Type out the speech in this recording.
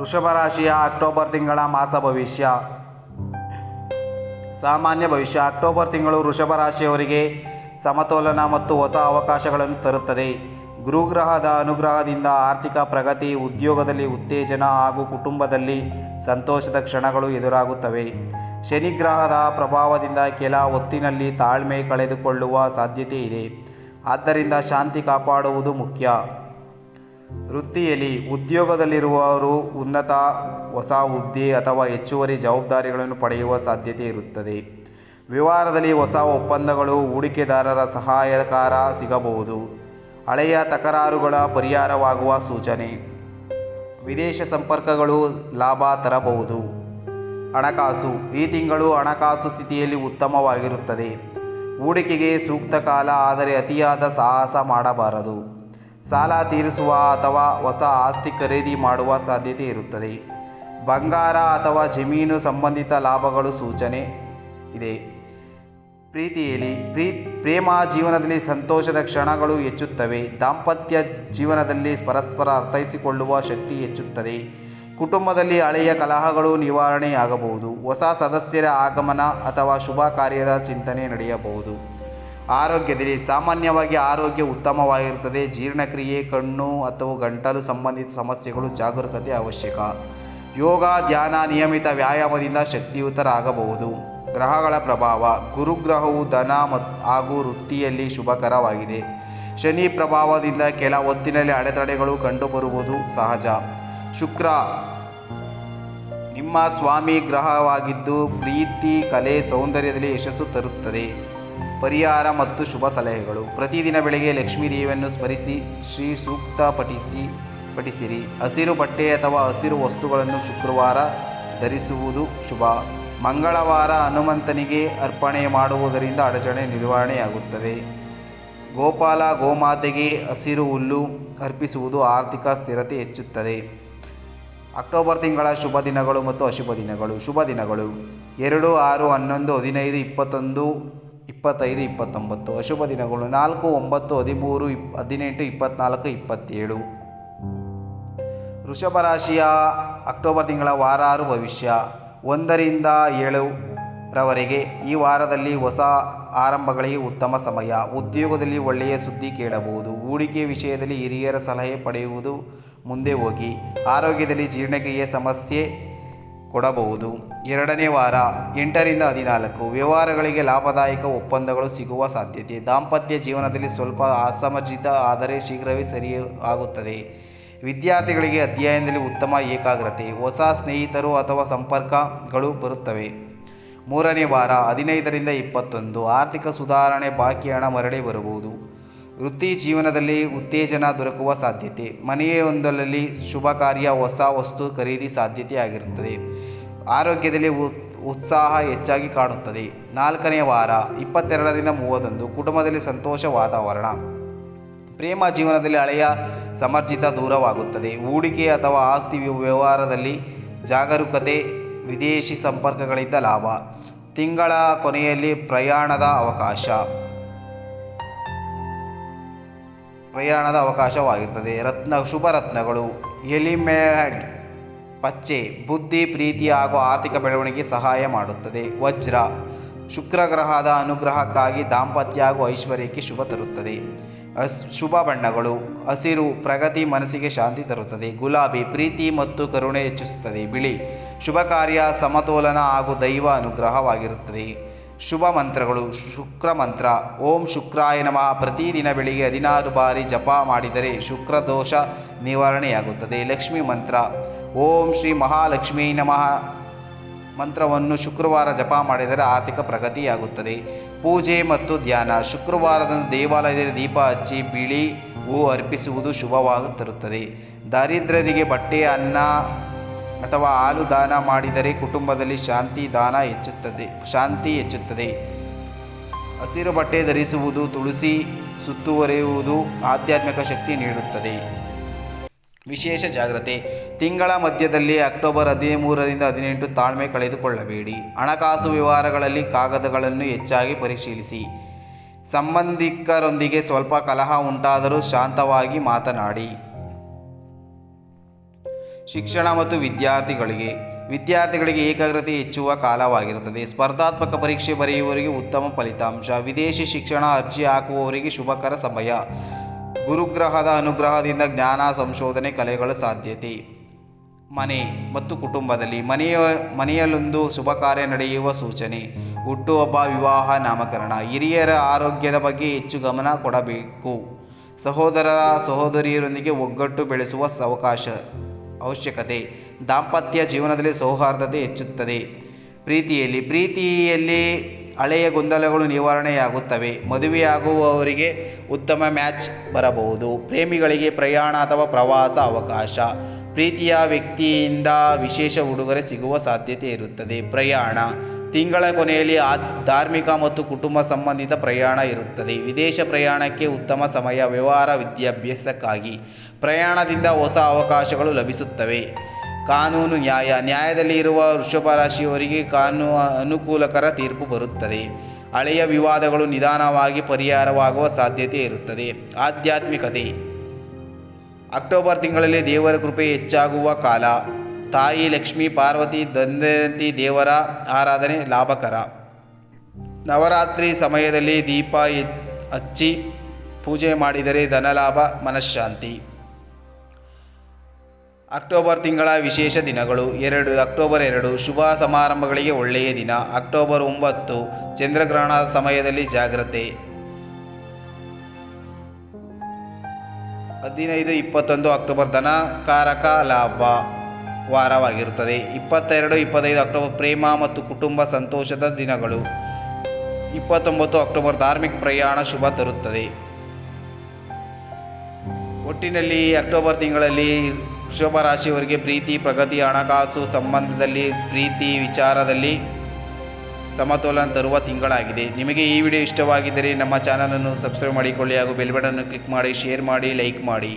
ವೃಷಭ ರಾಶಿಯ ಅಕ್ಟೋಬರ್ ತಿಂಗಳ ಮಾಸ ಭವಿಷ್ಯ. ಸಾಮಾನ್ಯ ಭವಿಷ್ಯ. ಅಕ್ಟೋಬರ್ ತಿಂಗಳು ವೃಷಭ ರಾಶಿಯವರಿಗೆ ಸಮತೋಲನ ಮತ್ತು ಹೊಸ ಅವಕಾಶಗಳನ್ನು ತರುತ್ತದೆ. ಗುರುಗ್ರಹದ ಅನುಗ್ರಹದಿಂದ ಆರ್ಥಿಕ ಪ್ರಗತಿ, ಉದ್ಯೋಗದಲ್ಲಿ ಉತ್ತೇಜನ ಹಾಗೂ ಕುಟುಂಬದಲ್ಲಿ ಸಂತೋಷದ ಕ್ಷಣಗಳು ಎದುರಾಗುತ್ತವೆ. ಶನಿಗ್ರಹದ ಪ್ರಭಾವದಿಂದ ಕೆಲ ಹೊತ್ತಿನಲ್ಲಿ ತಾಳ್ಮೆ ಕಳೆದುಕೊಳ್ಳುವ ಸಾಧ್ಯತೆ ಇದೆ. ಆದ್ದರಿಂದ ಶಾಂತಿ ಕಾಪಾಡುವುದು ಮುಖ್ಯ. ವೃತ್ತಿಯಲ್ಲಿ ಉದ್ಯೋಗದಲ್ಲಿರುವವರು ಉನ್ನತ ಹೊಸ ಹುದ್ದೆ ಅಥವಾ ಹೆಚ್ಚುವರಿ ಜವಾಬ್ದಾರಿಗಳನ್ನು ಪಡೆಯುವ ಸಾಧ್ಯತೆ ಇರುತ್ತದೆ. ವ್ಯವಹಾರದಲ್ಲಿ ಹೊಸ ಒಪ್ಪಂದಗಳು ಹೂಡಿಕೆದಾರರ ಸಹಾಯಕಾರ ಸಿಗಬಹುದು. ಹಳೆಯ ತಕರಾರುಗಳ ಪರಿಹಾರವಾಗುವ ಸೂಚನೆ. ವಿದೇಶ ಸಂಪರ್ಕಗಳು ಲಾಭ ತರಬಹುದು. ಹಣಕಾಸು. ಈ ತಿಂಗಳು ಹಣಕಾಸು ಸ್ಥಿತಿಯಲ್ಲಿ ಉತ್ತಮವಾಗಿರುತ್ತದೆ. ಹೂಡಿಕೆಗೆ ಸೂಕ್ತ ಕಾಲ ಆದರೆ ಅತಿಯಾದ ಸಾಹಸ ಮಾಡಬಾರದು. ಸಾಲ ತೀರಿಸುವ ಅಥವಾ ಹೊಸ ಆಸ್ತಿ ಖರೀದಿ ಮಾಡುವ ಸಾಧ್ಯತೆ ಇರುತ್ತದೆ. ಬಂಗಾರ ಅಥವಾ ಜಮೀನು ಸಂಬಂಧಿತ ಲಾಭಗಳು ಸೂಚನೆ ಇದೆ. ಪ್ರೀತಿಯಲ್ಲಿ ಪ್ರೀ, ಪ್ರೇಮ ಜೀವನದಲ್ಲಿ ಸಂತೋಷದ ಕ್ಷಣಗಳು ಹೆಚ್ಚುತ್ತವೆ. ದಾಂಪತ್ಯ ಜೀವನದಲ್ಲಿ ಪರಸ್ಪರ ಅರ್ಥೈಸಿಕೊಳ್ಳುವ ಶಕ್ತಿ ಹೆಚ್ಚುತ್ತದೆ. ಕುಟುಂಬದಲ್ಲಿ ಹಳೆಯ ಕಲಹಗಳು ನಿವಾರಣೆಯಾಗಬಹುದು. ಹೊಸ ಸದಸ್ಯರ ಆಗಮನ ಅಥವಾ ಶುಭ ಕಾರ್ಯದ ಚಿಂತನೆ ನಡೆಯಬಹುದು. ಆರೋಗ್ಯದಲ್ಲಿ ಸಾಮಾನ್ಯವಾಗಿ ಆರೋಗ್ಯ ಉತ್ತಮವಾಗಿರುತ್ತದೆ. ಜೀರ್ಣಕ್ರಿಯೆ, ಕಣ್ಣು ಅಥವಾ ಗಂಟಲು ಸಂಬಂಧಿತ ಸಮಸ್ಯೆಗಳು ಜಾಗರೂಕತೆ ಅವಶ್ಯಕ. ಯೋಗ, ಧ್ಯಾನ, ನಿಯಮಿತ ವ್ಯಾಯಾಮದಿಂದ ಶಕ್ತಿಯುತರಾಗಬಹುದು. ಗ್ರಹಗಳ ಪ್ರಭಾವ, ಗುರುಗ್ರಹವು ಧನ ಮತ್ತು ಹಾಗೂ ವೃತ್ತಿಯಲ್ಲಿ ಶುಭಕರವಾಗಿದೆ. ಶನಿ ಪ್ರಭಾವದಿಂದ ಕೆಲ ಹೊತ್ತಿನಲ್ಲಿ ಅಡೆತಡೆಗಳು ಕಂಡುಬರುವುದು ಸಹಜ. ಶುಕ್ರ ನಿಮ್ಮ ಸ್ವಾಮಿ ಗ್ರಹವಾಗಿದ್ದು, ಪ್ರೀತಿ, ಕಲೆ, ಸೌಂದರ್ಯದಲ್ಲಿ ಯಶಸ್ಸು ತರುತ್ತದೆ. ಪರಿಹಾರ ಮತ್ತು ಶುಭ ಸಲಹೆಗಳು. ಪ್ರತಿದಿನ ಬೆಳಗ್ಗೆ ಲಕ್ಷ್ಮೀ ದೇವಿಯನ್ನು ಸ್ಮರಿಸಿ, ಶ್ರೀ ಸೂಕ್ತ ಪಠಿಸಿ, ಪಠಿಸಿರಿ. ಹಸಿರು ಬಟ್ಟೆ ಅಥವಾ ಹಸಿರು ವಸ್ತುಗಳನ್ನು ಶುಕ್ರವಾರ ಧರಿಸುವುದು ಶುಭ. ಮಂಗಳವಾರ ಹನುಮಂತನಿಗೆ ಅರ್ಪಣೆ ಮಾಡುವುದರಿಂದ ಅಡಚಣೆ ನಿರ್ವಹಣೆಯಾಗುತ್ತದೆ. ಗೋಪಾಲ ಗೋಮಾತೆಗೆ ಹಸಿರು ಹುಲ್ಲು ಅರ್ಪಿಸುವುದು ಆರ್ಥಿಕ ಸ್ಥಿರತೆ ಹೆಚ್ಚುತ್ತದೆ. ಅಕ್ಟೋಬರ್ ತಿಂಗಳ ಶುಭ ದಿನಗಳು ಮತ್ತು ಅಶುಭ ದಿನಗಳು. ಶುಭ ದಿನಗಳು. ಎರಡು, ಆರು, ಹನ್ನೊಂದು, ಹದಿನೈದು, ಇಪ್ಪತ್ತೊಂದು ಇಪ್ಪತ್ತೈದು, ಇಪ್ಪತ್ತೊಂಬತ್ತು. ಅಶುಭ ದಿನಗಳು. ನಾಲ್ಕು, ಒಂಬತ್ತು, ಹದಿಮೂರು, ಇಪ್, ಹದಿನೆಂಟು ಇಪ್ಪತ್ತ್ನಾಲ್ಕು ಇಪ್ಪತ್ತೇಳು. ವೃಷಭ ರಾಶಿಯ ಅಕ್ಟೋಬರ್ ತಿಂಗಳ ವಾರಾರು ಭವಿಷ್ಯ. ಒಂದರಿಂದ ಏಳರವರೆಗೆ ಈ ವಾರದಲ್ಲಿ ಹೊಸ ಆರಂಭಗಳಿಗೆ ಉತ್ತಮ ಸಮಯ. ಉದ್ಯೋಗದಲ್ಲಿ ಒಳ್ಳೆಯ ಸುದ್ದಿ ಕೇಳಬಹುದು. ಹೂಡಿಕೆ ವಿಷಯದಲ್ಲಿ ಹಿರಿಯರ ಸಲಹೆ ಪಡೆಯುವುದು ಮುಂದೆ ಹೋಗಿ. ಆರೋಗ್ಯದಲ್ಲಿ ಜೀರ್ಣಕ್ರಿಯೆ ಸಮಸ್ಯೆ ಕೊಡಬಹುದು. ಎರಡನೇ ವಾರ, ಎಂಟರಿಂದ ಹದಿನಾಲ್ಕು. ವ್ಯವಹಾರಗಳಿಗೆ ಲಾಭದಾಯಕ ಒಪ್ಪಂದಗಳು ಸಿಗುವ ಸಾಧ್ಯತೆ. ದಾಂಪತ್ಯ ಜೀವನದಲ್ಲಿ ಸ್ವಲ್ಪ ಅಸಮರ್ಜಿತ, ಆದರೆ ಶೀಘ್ರವೇ ಸರಿ ಆಗುತ್ತದೆ. ವಿದ್ಯಾರ್ಥಿಗಳಿಗೆ ಅಧ್ಯಯನದಲ್ಲಿ ಉತ್ತಮ ಏಕಾಗ್ರತೆ, ಹೊಸ ಸ್ನೇಹಿತರು ಅಥವಾ ಸಂಪರ್ಕಗಳು ಬರುತ್ತವೆ. ಮೂರನೇ ವಾರ, ಹದಿನೈದರಿಂದ ಇಪ್ಪತ್ತೊಂದು. ಆರ್ಥಿಕ ಸುಧಾರಣೆ, ಬಾಕಿ ಹಣ ಮರಳಿ ಬರಬಹುದು. ವೃತ್ತಿ ಜೀವನದಲ್ಲಿ ಉತ್ತೇಜನ ದೊರಕುವ ಸಾಧ್ಯತೆ. ಮನೆಯೊಂದರಲ್ಲಿ ಶುಭ ಕಾರ್ಯ, ಹೊಸ ವಸ್ತು ಖರೀದಿ ಸಾಧ್ಯತೆ ಆಗಿರುತ್ತದೆ ಆರೋಗ್ಯದಲ್ಲಿ ಉತ್ಸಾಹ ಹೆಚ್ಚಾಗಿ ಕಾಣುತ್ತದೆ. ನಾಲ್ಕನೇ ವಾರ, ಇಪ್ಪತ್ತೆರಡರಿಂದ ಮೂವತ್ತೊಂದು, ಕುಟುಂಬದಲ್ಲಿ ಸಂತೋಷ ವಾತಾವರಣ. ಪ್ರೇಮ ಜೀವನದಲ್ಲಿ ಹಳೆಯ ಸಮರ್ಜಿತ ದೂರವಾಗುತ್ತದೆ. ಹೂಡಿಕೆ ಅಥವಾ ಆಸ್ತಿ ವ್ಯವಹಾರದಲ್ಲಿ ಜಾಗರೂಕತೆ, ವಿದೇಶಿ ಸಂಪರ್ಕಗಳಿಂದ ಲಾಭ. ತಿಂಗಳ ಕೊನೆಯಲ್ಲಿ ಪ್ರಯಾಣದ ಅವಕಾಶ. ಪ್ರಯಾಣದ ಅವಕಾಶವಾಗಿರ್ತದೆ ರತ್ನ, ಶುಭ ರತ್ನಗಳು. ಎಲಿಮೆಡ್ ಪಚ್ಚೆ, ಬುದ್ಧಿ, ಪ್ರೀತಿ ಹಾಗೂ ಆರ್ಥಿಕ ಬೆಳವಣಿಗೆ ಸಹಾಯ ಮಾಡುತ್ತದೆ. ವಜ್ರ ಶುಕ್ರ ಗ್ರಹದ ಅನುಗ್ರಹಕ್ಕಾಗಿ ದಾಂಪತ್ಯ ಹಾಗೂ ಐಶ್ವರ್ಯಕ್ಕೆ ಶುಭ ತರುತ್ತದೆ. ಅಸ್, ಶುಭ ಬಣ್ಣಗಳು, ಹಸಿರು, ಪ್ರಗತಿ ಮನಸ್ಸಿಗೆ ಶಾಂತಿ ತರುತ್ತದೆ. ಗುಲಾಬಿ, ಪ್ರೀತಿ ಮತ್ತು ಕರುಣೆ ಹೆಚ್ಚಿಸುತ್ತದೆ. ಬಿಳಿ, ಶುಭ ಕಾರ್ಯ, ಸಮತೋಲನ ಹಾಗೂ ದೈವ ಅನುಗ್ರಹವಾಗಿರುತ್ತದೆ. ಶುಭ ಮಂತ್ರಗಳು, ಶುಕ್ರ ಮಂತ್ರ, ಓಂ ಶುಕ್ರಾಯ ನಮಃ. ಪ್ರತಿದಿನ ಬೆಳಿಗ್ಗೆ ಹದಿನಾರು ಬಾರಿ ಜಪ ಮಾಡಿದರೆ ಶುಕ್ರ ದೋಷ ನಿವಾರಣೆಯಾಗುತ್ತದೆ. ಲಕ್ಷ್ಮಿ ಮಂತ್ರ ಓಂ ಶ್ರೀ ಮಹಾಲಕ್ಷ್ಮೀ ನಮಃ. ಮಂತ್ರವನ್ನು ಶುಕ್ರವಾರ ಜಪ ಮಾಡಿದರೆ ಆರ್ಥಿಕ ಪ್ರಗತಿಯಾಗುತ್ತದೆ. ಪೂಜೆ ಮತ್ತು ಧ್ಯಾನ. ಶುಕ್ರವಾರದಂದು ದೇವಾಲಯದಲ್ಲಿ ದೀಪ ಹಚ್ಚಿ ಬಿಳಿ ಹೂ ಅರ್ಪಿಸುವುದು ಶುಭವಾಗಿ ತರುತ್ತದೆ ದಾರಿದ್ರ್ಯರಿಗೆ ಬಟ್ಟೆ, ಅನ್ನ ಅಥವಾ ಹಾಲು ದಾನ ಮಾಡಿದರೆ ಕುಟುಂಬದಲ್ಲಿ ಶಾಂತಿ ದಾನ ಹೆಚ್ಚುತ್ತದೆ, ಶಾಂತಿ ಹೆಚ್ಚುತ್ತದೆ. ಹಸಿರು ಬಟ್ಟೆ ಧರಿಸುವುದು, ತುಳಸಿ ಸುತ್ತುವರೆಯುವುದು ಆಧ್ಯಾತ್ಮಿಕ ಶಕ್ತಿ ನೀಡುತ್ತದೆ. ವಿಶೇಷ ಜಾಗ್ರತೆ. ತಿಂಗಳ ಮಧ್ಯದಲ್ಲಿ ಅಕ್ಟೋಬರ್ ಹದಿಮೂರರಿಂದ ಹದಿನೆಂಟು ತಾಳ್ಮೆ ಕಳೆದುಕೊಳ್ಳಬೇಡಿ. ಹಣಕಾಸು ವ್ಯವಹಾರಗಳಲ್ಲಿ ಕಾಗದಗಳನ್ನು ಹೆಚ್ಚಾಗಿ ಪರಿಶೀಲಿಸಿ. ಸಂಬಂಧಿಕರೊಂದಿಗೆ ಸ್ವಲ್ಪ ಕಲಹ ಉಂಟಾದರೂ ಶಾಂತವಾಗಿ ಮಾತನಾಡಿ. ಶಿಕ್ಷಣ ಮತ್ತು ವಿದ್ಯಾರ್ಥಿಗಳಿಗೆ. ವಿದ್ಯಾರ್ಥಿಗಳಿಗೆ ಏಕಾಗ್ರತೆ ಹೆಚ್ಚುವ ಕಾಲವಾಗಿರುತ್ತದೆ. ಸ್ಪರ್ಧಾತ್ಮಕ ಪರೀಕ್ಷೆ ಬರೆಯುವವರಿಗೆ ಉತ್ತಮ ಫಲಿತಾಂಶ. ವಿದೇಶಿ ಶಿಕ್ಷಣ ಅರ್ಜಿ ಹಾಕುವವರಿಗೆ ಶುಭಕರ ಸಮಯ. ಗುರುಗ್ರಹದ ಅನುಗ್ರಹದಿಂದ ಜ್ಞಾನ ಸಂಶೋಧನೆ ಕಲೆಗಳ ಸಾಧ್ಯತೆ. ಮನೆ ಮತ್ತು ಕುಟುಂಬದಲ್ಲಿ ಮನೆಯ, ಮನೆಯಲ್ಲೊಂದು ಶುಭ ಕಾರ್ಯ ನಡೆಯುವ ಸೂಚನೆ. ಹುಟ್ಟುಹಬ್ಬ, ವಿವಾಹ, ನಾಮಕರಣ. ಹಿರಿಯರ ಆರೋಗ್ಯದ ಬಗ್ಗೆ ಹೆಚ್ಚು ಗಮನ ಕೊಡಬೇಕು. ಸಹೋದರ ಸಹೋದರಿಯರೊಂದಿಗೆ ಒಗ್ಗಟ್ಟು ಬೆಳೆಸುವ ಅವಕಾಶ, ಅವಶ್ಯಕತೆ. ದಾಂಪತ್ಯ ಜೀವನದಲ್ಲಿ ಸೌಹಾರ್ದತೆ ಹೆಚ್ಚುತ್ತದೆ. ಪ್ರೀತಿಯಲ್ಲಿ ಪ್ರೀತಿಯಲ್ಲಿ ಹಳೆಯ ಗೊಂದಲಗಳು ನಿವಾರಣೆಯಾಗುತ್ತವೆ. ಮದುವೆಯಾಗುವವರಿಗೆ ಉತ್ತಮ ಮ್ಯಾಚ್ ಬರಬಹುದು. ಪ್ರೇಮಿಗಳಿಗೆ ಪ್ರಯಾಣ ಅಥವಾ ಪ್ರವಾಸ ಅವಕಾಶ. ಪ್ರೀತಿಯ ವ್ಯಕ್ತಿಯಿಂದ ವಿಶೇಷ ಉಡುಗೊರೆ ಸಿಗುವ ಸಾಧ್ಯತೆ ಇರುತ್ತದೆ. ಪ್ರಯಾಣ. ತಿಂಗಳ ಕೊನೆಯಲ್ಲಿ ಆ ಧಾರ್ಮಿಕ ಮತ್ತು ಕುಟುಂಬ ಸಂಬಂಧಿತ ಪ್ರಯಾಣ ಇರುತ್ತದೆ. ವಿದೇಶ ಪ್ರಯಾಣಕ್ಕೆ ಉತ್ತಮ ಸಮಯ, ವ್ಯವಹಾರ, ವಿದ್ಯಾಭ್ಯಾಸಕ್ಕಾಗಿ ಪ್ರಯಾಣದಿಂದ ಹೊಸ ಅವಕಾಶಗಳು ಲಭಿಸುತ್ತವೆ. ಕಾನೂನು ನ್ಯಾಯ, ನ್ಯಾಯದಲ್ಲಿ ಇರುವ ವೃಷಭ ರಾಶಿಯವರಿಗೆ ಕಾನೂನು ಅನುಕೂಲಕರ ತೀರ್ಪು ಬರುತ್ತದೆ. ಹಳೆಯ ವಿವಾದಗಳು ನಿಧಾನವಾಗಿ ಪರಿಹಾರವಾಗುವ ಸಾಧ್ಯತೆ ಇರುತ್ತದೆ. ಆಧ್ಯಾತ್ಮಿಕತೆ. ಅಕ್ಟೋಬರ್ ತಿಂಗಳಲ್ಲಿ ದೇವರ ಕೃಪೆ ಹೆಚ್ಚಾಗುವ ಕಾಲ. ತಾಯಿ ಲಕ್ಷ್ಮೀ ಪಾರ್ವತಿ ದಂದಯಂತಿ ದೇವರ ಆರಾಧನೆ ಲಾಭಕರ. ನವರಾತ್ರಿ ಸಮಯದಲ್ಲಿ ದೀಪ ಹಚ್ಚಿ, ಪೂಜೆ ಮಾಡಿದರೆ ಧನಲಾಭ, ಮನಃಶಾಂತಿ. ಅಕ್ಟೋಬರ್ ತಿಂಗಳ ವಿಶೇಷ ದಿನಗಳು ಎರಡು, ಅಕ್ಟೋಬರ್ ಎರಡು ಶುಭ ಸಮಾರಂಭಗಳಿಗೆ ಒಳ್ಳೆಯ ದಿನ. ಅಕ್ಟೋಬರ್ ಒಂಬತ್ತು, ಚಂದ್ರಗ್ರಹಣ ಸಮಯದಲ್ಲಿ ಜಾಗ್ರತೆ. ಹದಿನೈದು, ಇಪ್ಪತ್ತೊಂದು ಅಕ್ಟೋಬರ್ ಧನಕಾರಕ ಲಾಭ ವಾರವಾಗಿರುತ್ತದೆ. ಇಪ್ಪತ್ತೆರಡು, ಇಪ್ಪತ್ತೈದು ಅಕ್ಟೋಬರ್ ಪ್ರೇಮ ಮತ್ತು ಕುಟುಂಬ ಸಂತೋಷದ ದಿನಗಳು. ಇಪ್ಪತ್ತೊಂಬತ್ತು ಅಕ್ಟೋಬರ್ ಧಾರ್ಮಿಕ ಪ್ರಯಾಣ ಶುಭ ತರುತ್ತದೆ. ಒಟ್ಟಿನಲ್ಲಿ ಅಕ್ಟೋಬರ್ ತಿಂಗಳಲ್ಲಿ ವೃಷಭ ರಾಶಿಯವರಿಗೆ ಪ್ರೀತಿ, ಪ್ರಗತಿ, ಹಣಕಾಸು ಸಂಬಂಧದಲ್ಲಿ ಪ್ರೀತಿ ವಿಚಾರದಲ್ಲಿ ಸಮತೋಲನ ತರುವ ತಿಂಗಳಾಗಿದೆ. ನಿಮಗೆ ಈ ವಿಡಿಯೋ ಇಷ್ಟವಾಗಿದ್ದರೆ ನಮ್ಮ ಚಾನಲನ್ನು ಸಬ್ಸ್ಕ್ರೈಬ್ ಮಾಡಿಕೊಳ್ಳಿ ಹಾಗೂ ಬೆಲ್ ಬಟನ್ ಕ್ಲಿಕ್ ಮಾಡಿ, ಶೇರ್ ಮಾಡಿ, ಲೈಕ್ ಮಾಡಿ.